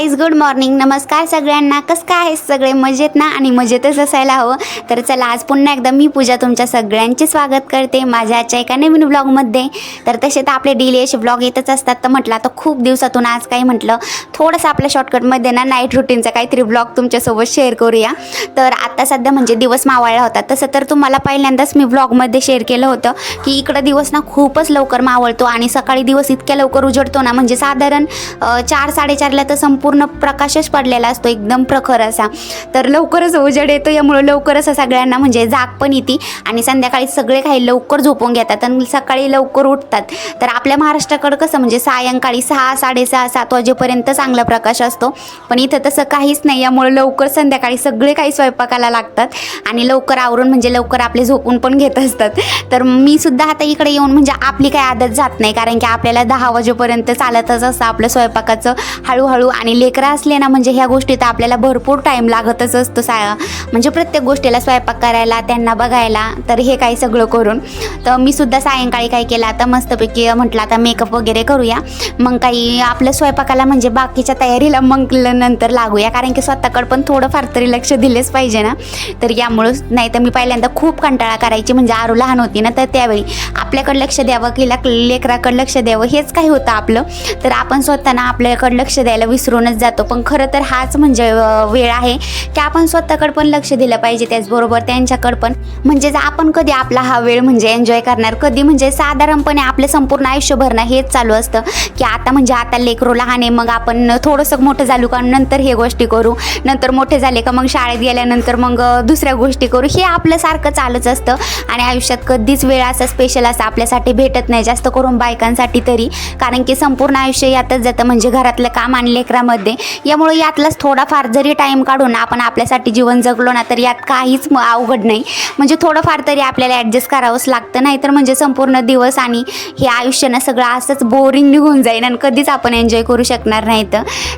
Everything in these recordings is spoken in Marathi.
guys गुड मॉर्निंग नमस्कार सगळ्यांना. कसं काय आहे सगळे? मजेत ना? आणि मजेतच असायला हवं. तर चला आज पुन्हा एकदा मी पूजा तुमच्या सगळ्यांचे स्वागत करते माझ्या आजच्या एका नवीन ब्लॉगमध्ये तर तसे तर आपले डेली असे ब्लॉग येतच असतात. तर म्हटलं आता खूप दिवसातून आज काही म्हटलं थोडंसं आपल्या शॉर्टकटमध्ये ना नाईट रुटीनचा काहीतरी ब्लॉग तुमच्यासोबत शेअर करूया. तर आता सध्या म्हणजे दिवस मावळला होता. तसं तर तुम्हाला पहिल्यांदाच मी ब्लॉगमध्ये शेअर केलं होतं की इकडं दिवस ना खूपच लवकर मावळतो आणि सकाळी दिवस इतक्या लवकर उजडतो ना. म्हणजे साधारण चार साडेचारला तर संपूर्ण प्रकाशच पडलेला असतो एकदम प्रखर असा. तर लवकरच उजेड येतो यामुळे लवकरच सगळ्यांना म्हणजे जाग पण येते आणि संध्याकाळी सगळे काही लवकर झोपून घेतात आणि सकाळी लवकर उठतात. तर आपल्या महाराष्ट्राकडं कसं म्हणजे सायंकाळी सहा साडेसहा सात वाजेपर्यंत चांगला प्रकाश असतो. पण इथं तसं काहीच नाही यामुळे लवकर संध्याकाळी सगळे काही स्वयंपाकाला लागतात आणि लवकर आवरून म्हणजे लवकर आपले झोपून पण घेत असतात. तर मी सुद्धा आता इकडे येऊन म्हणजे आपली काही आदत जात नाही कारण की आपल्याला दहा वाजेपर्यंत चालतच असतं आपलं स्वयंपाकाचं. हळूहळू आणि लेख असले ना म्हणजे ह्या गोष्टीत आपल्याला भरपूर टाईम लागतच असतो सा म्हणजे प्रत्येक गोष्टीला स्वयंपाक करायला त्यांना बघायला तर हे काही सगळं करून. तर मी सुद्धा सायंकाळी काय केलं आता मस्तपैकी म्हटलं आता मेकअप वगैरे करूया. मग काही आपल्या स्वयंपाकाला म्हणजे बाकीच्या तयारीला मग नंतर लागूया. कारण की स्वतःकडं पण थोडंफार तरी लक्ष दिलेच पाहिजे ना. तर यामुळं नाही तर मी पहिल्यांदा खूप कंटाळा करायची म्हणजे आरू लहान होती ना तर त्यावेळी आपल्याकडं लक्ष द्यावं की लेकराकडं लक्ष द्यावं हेच काही होतं आपलं. तर आपण स्वतःना आपल्याकडं लक्ष द्यायला विसरूनच जातो. जातो. पण खरं तर हाच म्हणजे वेळ आहे की आपण स्वतःकडे पण लक्ष दिलं पाहिजे त्याचबरोबर त्यांच्याकडे पण. म्हणजे जर आपण कधी आपला हा वेळ म्हणजे एन्जॉय करणार कधी म्हणजे साधारणपणे आपलं संपूर्ण आयुष्य भरणं हेच चालू असतं की आता म्हणजे आता लेकरू लहान आहे मग आपण थोडंसं मोठं झालो का नंतर हे गोष्टी करू नंतर मोठे झाले का मग शाळेत गेल्यानंतर मग दुसऱ्या गोष्टी करू हे आपलं सारखं चालूच असतं. आणि आयुष्यात कधीच वेळ असा स्पेशल असा आपल्यासाठी भेटत नाही जास्त करून बायकांसाठी तरी. कारण की संपूर्ण आयुष्य यातच जातं म्हणजे घरातलं काम आणि लेकरामध्ये. यामुळे यातलाच थोडाफार जरी टाईम काढून आपण आपल्यासाठी जीवन जगलो ना तर यात काहीच अवघड नाही. म्हणजे थोडंफार तरी आपल्याला ॲडजस्ट करावंच लागतं. नाही तर म्हणजे संपूर्ण दिवस आणि हे आयुष्य ना सगळं असंच बोरिंग निघून जाईल आणि कधीच आपण एन्जॉय करू शकणार नाही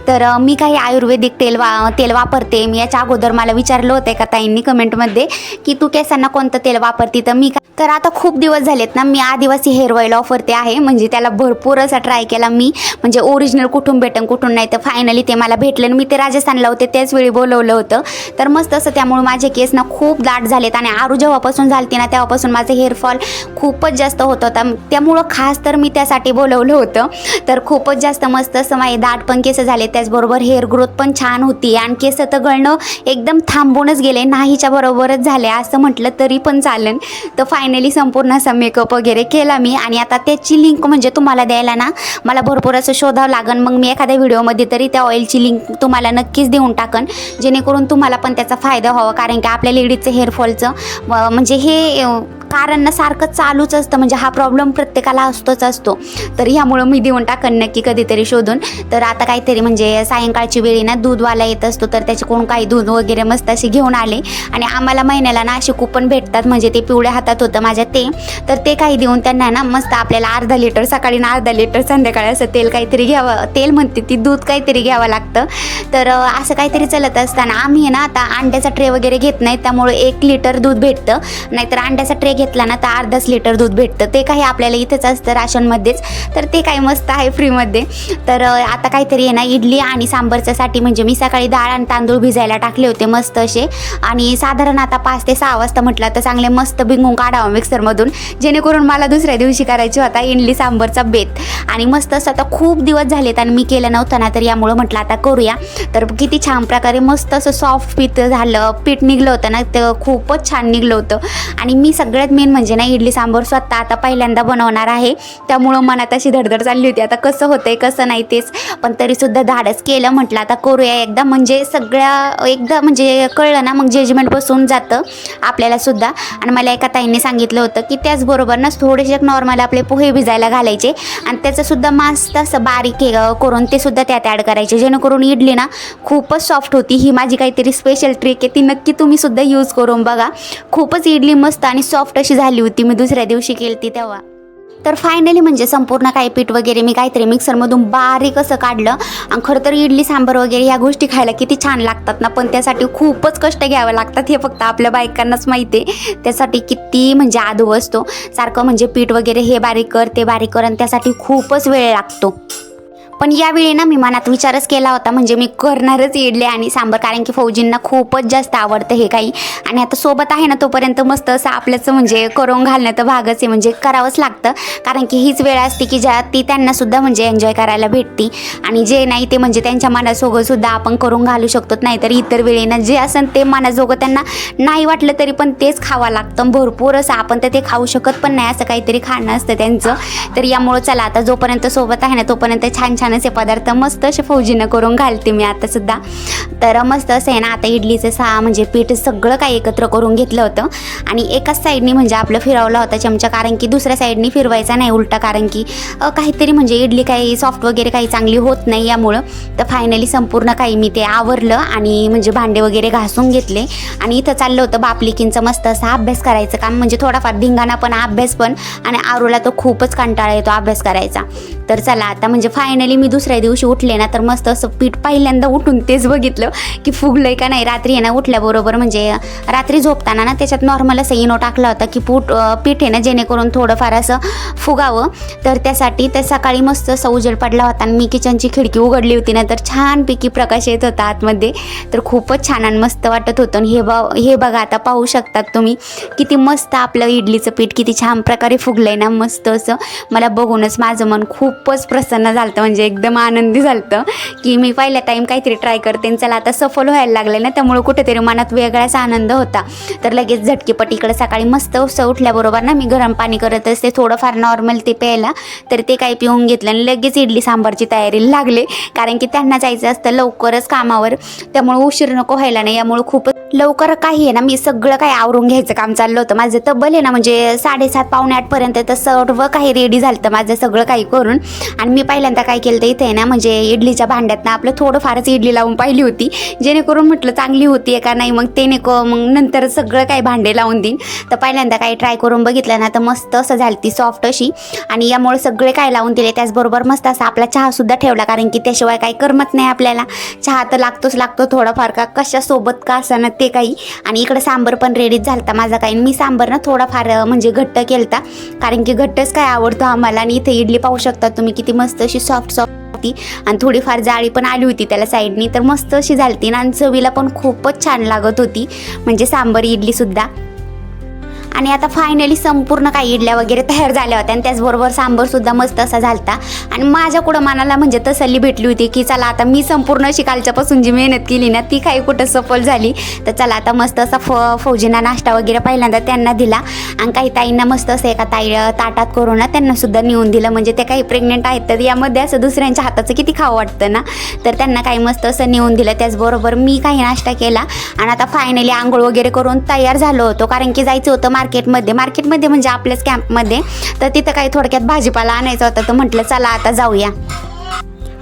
तर मी काही आयुर्वेदिक तेल वा तेल वापरते. मी याच्या अगोदर मला विचारलं होतं का ताईंनी कमेंटमध्ये की तू केसांना कोणतं तेल वापरते? तर मी तर आता खूप दिवस झालेत ना मी आदिवासी हेअर ऑइल ऑफरते आहे. म्हणजे त्याला भरपूर असा ट्राय केला मी. म्हणजे ओरिजिनल कुठून भेटन कुठून नाही तर फायनली ते मला भेटलं. आणि मी ते राजस्थानला होते त्याच वेळी बोलवलं होतं. तर मस्त असं त्यामुळे माझे केस ना खूप दाट झालेत. आणि आरू जेव्हापासून झालते ना तेव्हापासून माझं हेअरफॉल खूपच जास्त होत होता. त्यामुळं खास तर मी त्यासाठी बोलवलं होतं. तर खूपच जास्त मस्त असं माझे दाट पण केस झाले त्याचबरोबर हेअर ग्रोथ पण छान होती. आणि केस तर गळणं एकदम थांबूनच गेले. नाहीच्या बरोबरच झाले. असं म्हटलं तरी पण चालेल. तर फाय फायनली संपूर्ण असा मेकअप वगैरे केला मी. आणि आता त्याची लिंक म्हणजे तुम्हाला द्यायला ना मला भरपूर असं शोधावं लागेल मग मी एखाद्या व्हिडिओमध्ये तरी त्या ऑइलची लिंक तुम्हाला नक्कीच देऊन टाकन. जेणेकरून तुम्हाला पण त्याचा फायदा व्हावा. कारण की आपल्या लेडीजचं हेअरफॉलचं म्हणजे हे कारण सारखं चालूच असतं. म्हणजे हा प्रॉब्लेम प्रत्येकाला असतोच असतो. तर ह्यामुळं मी देऊन टाकन नक्की कधीतरी शोधून. तर आता काहीतरी म्हणजे सायंकाळची वेळी ना दूधवाला येत असतो. तर त्याच्याकडून काही दूध वगैरे मस्त असे घेऊन आले. आणि आम्हाला महिन्याला ना असे कुपन भेटतात. म्हणजे ते पिवळ्या हातात होतं माझ्या ते. तर ते काही देऊन त्यांना ना मस्त आपल्याला अर्धा लिटर सकाळी ना अर्धा लिटर संध्याकाळी असं तेल काहीतरी घ्यावं तेल म्हणते ती दूध काहीतरी घ्यावं लागतं. तर असं काहीतरी चालत असताना आम्ही ना आता अंड्याचा ट्रे वगैरे घेत नाही त्यामुळे एक लिटर दूध भेटतं. नाहीतर अंड्याचा ट्रे घेतला ना तर अर्धाच लिटर दूध भेटतं. ते काही आपल्याला इथेच असतं राशनमध्येच. तर ते काही मस्त आहे फ्रीमध्ये. तर आता काहीतरी आहे ना इडली आणि सांबरच्यासाठी म्हणजे मी सकाळी डाळ आणि तांदूळ भिजायला टाकले होते मस्त असे. आणि साधारण आता पाच ते सहा वाजता म्हटलं तर चांगले मस्त भिंगून काढावं मिक्सरमधून जेणेकरून मला दुसऱ्या दिवशी करायची होता इडली सांबरचा बेत. आणि मस्त असं आता खूप दिवस झालेत आणि मी केलं नव्हतं ना तर यामुळं म्हटलं आता करूया. तर किती छान प्रकारे मस्त असं सॉफ्ट पीठ झालं पीठ निघलं होतं ना तर खूपच छान निघलं होतं. आणि मी सगळ्यात मेन म्हणजे ना इडली सांबर स्वतः आता पहिल्यांदा बनवणार आहे. त्यामुळं मनात अशी धडधड चालली होती. आता कसं होतंय कसं नाही तेच. पण तरीसुद्धा धाडस केलं म्हटलं आता करूया एकदा. म्हणजे सगळ्या एकदा म्हणजे कळलं ना मग जजमेंट बसून जातं आपल्यालासुद्धा आणि मला एका ताईंनी सांगितलं सांगितलं होतं की त्याचबरोबर ना थोडेसे नॉर्मल आपले पोहे भिजायला घालायचे. आणि त्याचंसुद्धा मस्त असं बारीक हे, करून ते सुद्धा त्यात ॲड करायचे. जेणेकरून इडली ना खूपच सॉफ्ट होती. ही माझी काहीतरी स्पेशल ट्रिक आहे. ती नक्की तुम्ही सुद्धा यूज करून बघा. खूपच इडली मस्त आणि सॉफ्ट अशी झाली होती. मी दुसऱ्या दिवशी केली ती तेव्हा. तर फायनली म्हणजे संपूर्ण काही पीठ वगैरे मी काहीतरी मिक्सरमधून बारीक असं काढलं. आणि खरं तर इडली सांबार वगैरे ह्या गोष्टी खायला किती छान लागतात ना. पण त्यासाठी खूपच कष्ट घ्यावे लागतात हे फक्त आपल्या बायकांनाच माहिती आहे. त्यासाठी किती म्हणजे आदू असतो. सारखं म्हणजे पीठ वगैरे हे बारीक कर ते बारीक कर आणि त्यासाठी खूपच वेळ लागतो. पण यावेळी ना मी मनात विचारच केला होता म्हणजे मी करणारच इडले आणि सांबर कारण की फौजींना खूपच जास्त आवडतं हे काही. आणि आता सोबत आहे ना तोपर्यंत मस्त असं आपल्याच म्हणजे करून घालणं तर भागच आहे म्हणजे करावंच लागतं. कारण की हीच वेळ असते की ज्या ती त्यांना सुद्धा म्हणजे एन्जॉय करायला भेटती. आणि जे नाही ते म्हणजे त्यांच्या मनासोबत सुद्धा आपण करून घालू शकतो नाहीतर इतर वेळेनं जे असेल ते मनाजोगं त्यांना नाही वाटलं तरी पण तेच खावं लागतं. भरपूर असं आपण तर ते खाऊ शकत पण नाही असं काहीतरी खाणं असतं त्यांचं. तर यामुळं चला आता जोपर्यंत सोबत आहे ना तोपर्यंत छान छान असे पदार्थ मस्त असे फौजीनं करून घालते मी आता सुद्धा. तर मस्त असं आहे ना आता इडलीचं सा म्हणजे पीठ सगळं काही एकत्र करून घेतलं होतं. आणि एकाच साईडनी म्हणजे आपलं फिरवला होता चमचा कारण की दुसऱ्या साईडनी फिरवायचा नाही उलटा कारण की काहीतरी म्हणजे इडली काही सॉफ्ट वगैरे काही चांगली होत नाही यामुळं. तर फायनली संपूर्ण काही मी ते आवरलं आणि म्हणजे भांडे वगैरे घासून घेतले. आणि इथं चाललं होतं बापलिकींचं मस्त असा अभ्यास करायचं काम म्हणजे थोडाफार धिंगाणा पण अभ्यास पण. आणि आरूला तो खूपच कंटाळा येतो अभ्यास करायचा. तर चला आता म्हणजे फायनली मी दुसऱ्या दिवशी उठले ना तर मस्त असं पीठ पहिल्यांदा उठून तेच बघितलं की फुगलंय का नाही. रात्री आहे ना उठल्याबरोबर म्हणजे रात्री झोपताना ना त्याच्यात नॉर्मल असं इनो टाकला होता की पूट पीठ आहे ना जेणेकरून थोडंफार असं फुगावं. तर त्यासाठी तर सकाळी मस्त असं उजेड पडला होता आणि मी किचनची खिडकी उघडली होती ना तर छानपैकी प्रकाश येत होता आतमध्ये. तर खूपच छान आणि मस्त वाटत होतं. आणि हे बा हे बघा आता पाहू शकतात तुम्ही किती मस्त आपलं इडलीचं पीठ किती छान प्रकारे फुगलंय ना मस्त असं. मला बघूनच माझं मन खूपच प्रसन्न झालं म्हणजे म्हणजे एकदम आनंदी झालं की मी पहिल्या टाईम काहीतरी ट्राय करते चला आता सफल व्हायला लागलं ना त्यामुळे कुठेतरी मनात वेगळाच आनंद होता. तर लगेच झटकीपट इकडे सकाळी मस्त उसं उठल्याबरोबर ना मी गरम पाणी करत असते थोडंफार नॉर्मल ते प्यायला तर ते काही पिऊन घेतलं आणि लगेच इडली सांबारची तयारी लागले. कारण की त्यांना जायचं असतं लवकरच कामावर त्यामुळे उशीर नको व्हायला नाही यामुळे खूपच लवकर काही आहे ना मी सगळं काही आवरून घ्यायचं काम चाललं होतं. माझं तब्बल आहे ना म्हणजे साडेसात पावणे आठपर्यंत तर सर्व काही रेडी झालं होतं माझं सगळं काही करून. आणि मी पहिल्यांदा काय केलं तर इथे ना म्हणजे इडलीच्या भांड्यात ना आपलं थोडंफारच इडली लावून पाहिली होती. जेणेकरून म्हटलं चांगली होती का नाही? मग ते नको मग नंतर सगळं काही भांडे लावून देईन. तर पहिल्यांदा काही ट्राय करून बघितलं ना तर मस्त असं झाली ती सॉफ्ट अशी. आणि यामुळे सगळे काय लावून दिले त्याचबरोबर मस्त असा आपला चहासुद्धा ठेवला. कारण की त्याशिवाय काही करमत नाही आपल्याला. चहा तर लागतोच लागतो थोडाफार का कशासोबत का असं ते काही. आणि इकडं सांबर पण रेडीच झालता माझा काही. मी सांबर ना थोडाफार म्हणजे घट्ट केलता. कारण की घट्टच काय आवडतो आम्हाला. आणि इथे इडली पाहू शकता तुम्ही किती मस्त अशी सॉफ्ट सॉफ्ट होती. आणि थोडीफार जाळी पण आली होती त्याला साईडनी तर मस्त अशी झाली ना आणि चवीला पण खूपच छान लागत होती. म्हणजे सांबर इडलीसुद्धा आणि आता फायनली संपूर्ण काही इडल्या वगैरे तयार झाल्या होत्या. आणि त्याचबरोबर सांबरसुद्धा मस्त असा झालता. आणि माझ्या कुठं मनाला म्हणजे तसल्ली भेटली होती की चला आता मी संपूर्ण अशी कालच्यापासून जी मेहनत केली ना ती काही कुठं सफल झाली. तर चला आता मस्त असा फ फौजींना नाश्ता वगैरे पहिल्यांदा त्यांना दिला. आणि काही ताईंना मस्त असं एका ताई ताटात करून ना त्यांनासुद्धा नेऊन दिलं. म्हणजे ते काही प्रेग्नेंट आहेत तर यामध्ये असं दुसऱ्यांच्या हाताचं किती खावं वाटतं ना? तर त्यांना काही मस्त असं नेऊन दिलं. त्याचबरोबर मी काही नाश्ता केला. आणि आता फायनली आंघोळ वगैरे करून तयार झालो होतो. कारण की जायचं होतं मार्केटमध्ये मार्केटमध्ये म्हणजे आपल्याच कॅम्पमध्ये तर तिथं काही थोडक्यात भाजीपाला आणायचा होता तर म्हटलं चला आता जाऊया.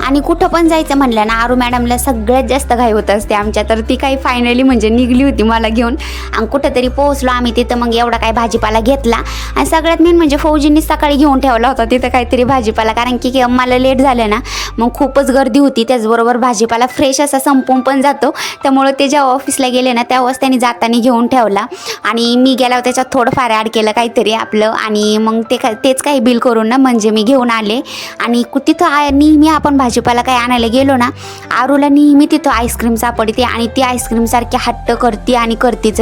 आणि कुठं पण जायचं म्हणलं ना आरू मॅडमला सगळ्यात जास्त घाई होत असते आमच्या. तर ती काही फायनली म्हणजे निघली होती मला घेऊन. आणि कुठंतरी पोहोचलो आम्ही तिथं मग एवढा काय भाजीपाला घेतला. आणि सगळ्यात मेन म्हणजे फौजींनी सकाळी घेऊन ठेवला होता तिथं काहीतरी भाजीपाला. कारण की मला लेट झालं ना मग खूपच गर्दी होती. त्याचबरोबर भाजीपाला फ्रेश असा संपून पण जातो. त्यामुळं ते जेव्हा ऑफिसला गेले ना तेव्हाच त्यांनी जाताना घेऊन ठेवला. आणि मी गेल्यावर त्याच्यात थोडंफार ॲड केलं काहीतरी आपलं. आणि मग ते काय तेच काही बिल करून ना म्हणजे मी घेऊन आले. आणि तिथं नेहमी आपण भाजी भाजीपाला काही आणायला गेलो ना आरूला नेहमी तिथं आईस्क्रीम सापडते आणि ती आईस्क्रीम सारखी हट्ट करते आणि करतेच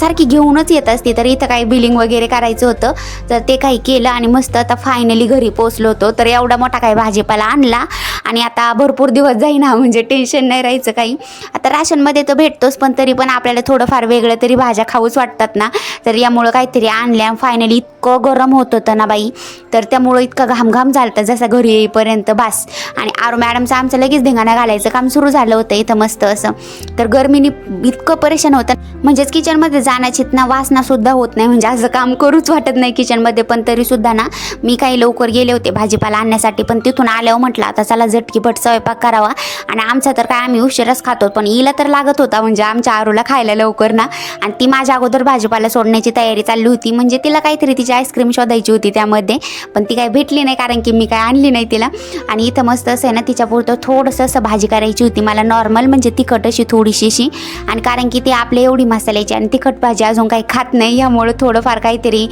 सारखी घेऊनच येत असते. तर इथं काही बिलिंग वगैरे करायचं होतं. तर ते काही केलं आणि मस्त आता फायनली घरी पोचलो होतो. तर एवढा मोठा काही भाजीपाला आणला आणि आता भरपूर दिवस जाईना म्हणजे टेन्शन नाही राहायचं काही. आता राशनमध्ये तर भेटतोच पण तरी पण आपल्याला थोडंफार वेगळं तरी भाज्या खाऊच वाटतात ना. तर यामुळं काहीतरी आणल्या फायनली इतकं गरम होत होतं ना बाई. तर त्यामुळं इतकं घामघाम झालं जसं घरी येईपर्यंत बास. आणि आरो मॅडमचं आमचं लगेच धिंगाणा घालायचं काम सुरू झालं होतं इथं मस्त असं. तर गरमीने इतकं परेशान होतं म्हणजेच किचनमध्ये जाण्याची ना वासना सुद्धा होत नाही. म्हणजे असं काम करूच वाटत नाही किचनमध्ये पण तरी सुद्धा ना. मी काही लवकर गेले होते भाजीपाला आणण्यासाठी पण तिथून आल्यावर म्हटलं आता चला झटकीपट स्वयंपाक करावा. आणि आमचा तर काय आम्ही उशिराच खातो पण इला तर लागत होता. म्हणजे आमच्या आरूला खायला लवकर ना. आणि ती माझ्या अगोदर भाजीपाला सोडण्याची तयारी चालली होती. म्हणजे तिला काहीतरी तिची आईस्क्रीम शोधायची होती त्यामध्ये. पण ती काही भेटली नाही कारण की मी काय आणली नाही तिला. आणि इथं मस्त असं ना तिच्यापुरतं थोडंसं असं भाजी करायची होती. मला नॉर्मल म्हणजे तिखट अशी थोडीशी अशी आणि कारण की ती आपल्या एवढी मसाल्याची आणि तिखट भाजी अजून काही खात नाही यामुळं थोडंफार काहीतरी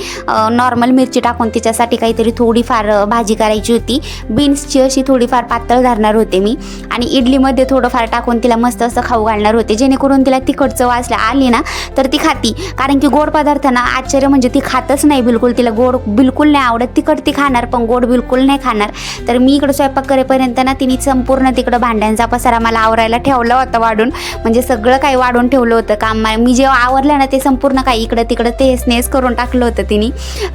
नॉर्मल मिरची टाकून तिच्यासाठी काहीतरी थोडीफार भाजी करायची होती. बीन्सची अशी थोडीफार पातळ धरणार होते मी. आणि इडलीमध्ये थोडंफार टाकून तिला मस्त असं खाऊ घालणार होते. जेणेकरून तिला तिखट चव असल्या आली ना तर ती खाती. कारण की गोड पदार्थांना आश्चर्य म्हणजे ती खातच नाही बिलकुल. तिला गोड बिलकुल नाही आवडत. तिखट ती खाणार पण गोड बिलकुल नाही खाणार. तर मी इकडं स्वयंपाक करेपर्यंत ना तिने संपूर्ण तिकडं भांड्यांचा पसारा मला आवरायला ठेवला होता वाढून. म्हणजे सगळं काही वाढून ठेवलं होतं काम. मी जेव्हा आवरलं ना ते संपूर्ण काही इकडं तिकडं तेच नेस करून टाकलं होतं तिने.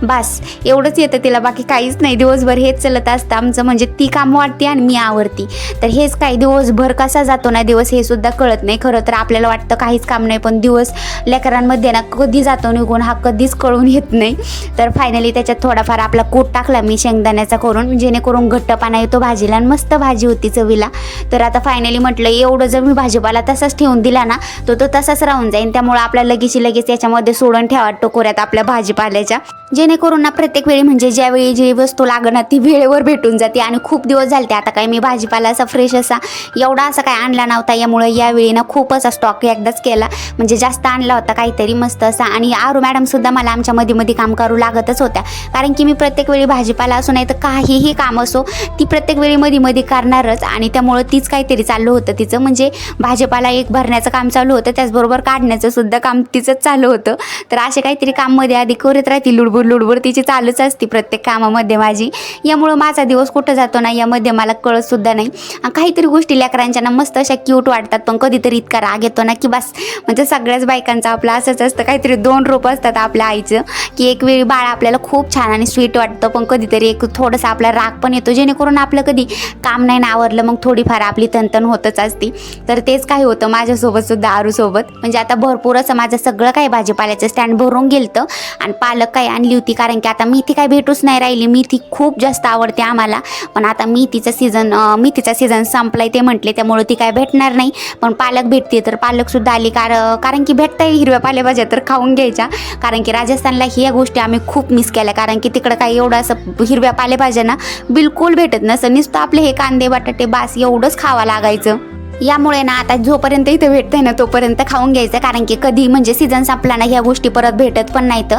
बस एवढंच येतं तिला. बाकी काहीच नाही. दिवसभर हेच चलत असतं. आमचं म्हणजे ती काम वाटते आणि मी आवडती तर हेच काही दिवसभर कसा जातो ना दिवस हे सुद्धा कळत नाही. खरं तर आपल्याला वाटतं काहीच काम नाही पण दिवस लेकरांमध्ये ना कधी जातो निघून हा कधीच कळून येत नाही. तर फायनली त्याच्यात थोडाफार आपला कूट टाकला मी शेंगदाण्याचा करून. जेणेकरून घट्टपणा येतो भाजीला आणि मस्त भाजी होती चवीला. तर आता फायनली म्हटलं एवढं जर मी भाजीपाला तसाच ठेवून दिला ना तो तो तसाच राहून जाईल त्यामुळे आपल्या लगेच लगेच याच्यामध्ये सोडून ठेवा टोकोऱ्यात आपल्या भाजीपाल्याच्या. जेणेकरून ना प्रत्येक वेळी म्हणजे ज्यावेळी जी वस्तू लागणार ती वेळेवर भेटून जाते आणि खूप दिवस झाले आता काय मी भाजीपाला असा फ्रेश असा एवढा असा काय आणला नव्हता. यामुळे यावेळी ना खूप असा स्टॉक एकदाच केला. म्हणजे जास्त आणला होता काहीतरी मस्त असा. आणि आरू मॅडमसुद्धा मला आमच्या मध्ये मध्ये काम करू लागतच होत्या. कारण की मी प्रत्येक वेळी भाजीपाला असो नाही तर काहीही काम असो ती प्रत्येक वेळी मध्ये मध्ये करणारच आणि त्यामुळं तीच काहीतरी चाललं होतं. तिचं म्हणजे भाजीपाला एक भरण्याचं काम चालू होतं त्याचबरोबर काढण्याचं सुद्धा काम तिचंच चालू होतं. तर असे काहीतरी काममध्ये आधी करत राहते लुडबुड लुडबुड तिची चालूच असते प्रत्येक कामामध्ये माझी. यामुळं माझा दिवस कुठं जातो ना यामध्ये मला कळत सुद्धा नाही. काहीतरी गोष्टी लेकरांच्या ना मस्त अशा क्यूट वाटतात पण कधीतरी इतका राग येतो ना की बस. म्हणजे सगळ्याच बायकांचा आपलं असंच असतं काहीतरी दोन रूप असतात आपल्या आईचं की एक वेळी बाळ आपल्याला खूप छान आणि स्वीट वाटतं पण कधीतरी एक थोडंसं आपला राग पण येतो जेणेकरून आपलं कधी काम नाही ना आवरलं मग थोडीफार आपली तनतन होतच असती. तर तेच काही होतं माझ्यासोबत सुद्धा आरूसोबत. म्हणजे आता भरपूर असं माझं सगळं काही भाजीपाल्याचं स्टँड भरून गेलतं. आणि पालक काही आणली होती कारण की आता मेथी काही भेटूच नाही राहिली. मेथी खूप जास्त आवडते आम्हाला. पण आता मेथीचं सीझन मेथीचा सीझन संपलाय ते म्हटले त्यामुळे ती काय भेटणार नाही. पण पालक भेटते तर पालकसुद्धा आली. कार कारण की भेटताय हिरव्या पालेभाज्या तर खाऊन घ्यायच्या. कारण की राजस्थानला ह्या गोष्टी आम्ही खूप मिस केल्या. कारण की तिकडं काही एवढं असं हिरव्या पालेभाज्या ना बिलकुल भेटत नसतं. नुसतं आपले हे कांदे बटाटे बास एवढंच खावं लागायचं. यामुळे ना आता जोपर्यंत इथे भेटतंय ना तोपर्यंत खाऊन घ्यायचं. कारण की कधी म्हणजे सीझन संपला ना ह्या गोष्टी परत भेटत पण नाहीत.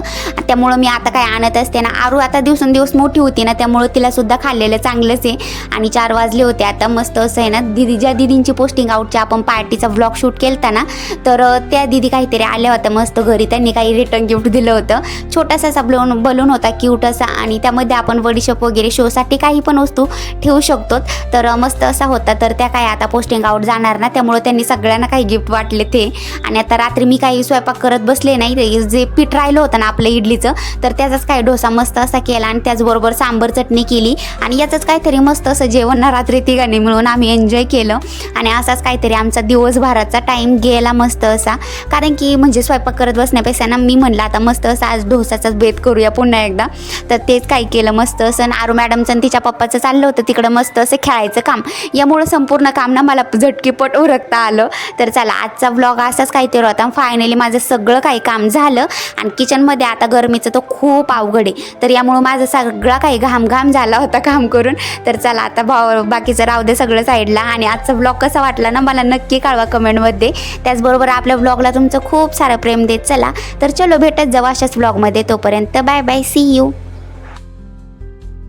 त्यामुळं मी आता काय आणत असते ना आरू आता दिवसेंदिवस मोठी होती ना त्यामुळं तिला सुद्धा खाल्लेलं चांगलंच आहे. आणि चार वाजले होते आता मस्त असं आहे ना दिदी ज्या दिदींची पोस्टिंग आउटच्या आपण पार्टीचा व्लॉग शूट केलता ना तर त्या दिदी काहीतरी आल्या होत्या मस्त घरी. त्यांनी काही रिटर्न गिफ्ट दिलं होतं. छोटासा असा बलून बलून होता क्यूट असा. आणि त्यामध्ये आपण वडीशप वगैरे शोसाठी काही पण वस्तू ठेवू शकतो. तर मस्त असा होता. तर त्या काय आता पोस्टिंग आउट जाणार ना त्यामुळे त्यांनी सगळ्यांना काही गिफ्ट वाटले ते. आणि आता रात्री मी काही स्वयंपाक करत बसले नाही जे पीठ राहिलं होतं ना आपलं इडलीचं तर त्याचाच काही डोसा मस्त असा केला आणि त्याचबरोबर सांबर चटणी केली. आणि याचंच काहीतरी मस्त असं जेवण ना रात्री तिघांनी मिळून आम्ही एन्जॉय केलं. आणि असाच काहीतरी आमचा दिवसभराचा टाईम गेला मस्त असा. कारण की म्हणजे स्वयंपाक करत बसण्यापेक्षा ना मी म्हणलं आता मस्त असं आज डोसाचाच बेत करूया पुन्हा एकदा. तर तेच काही केलं मस्त असं. आणि आरू मॅडमचं आणि तिच्या पप्पाचं चाललं होतं तिकडं मस्त असं खेळायचं काम. यामुळं संपूर्ण काम ना मला झट झटकीपट उरकता आलं. तर चला आजचा ब्लॉग असाच काहीतरी होता. फायनली माझं सगळं काही काम झालं. आणि किचनमध्ये आता गरमीचं तो खूप अवघड आहे. तर यामुळं माझं सगळा काही घामघाम झाला होता काम करून. तर चला आता भाव बाकीचं राहू दे सगळं साईडला आणि आजचा ब्लॉग कसा वाटला ना मला नक्की कळवा कमेंटमध्ये त्याचबरोबर आपल्या ब्लॉगला तुमचं खूप सारं प्रेम देत चला. तर चलो भेटत जाऊ अशाच ब्लॉगमध्ये तोपर्यंत बाय बाय सी यू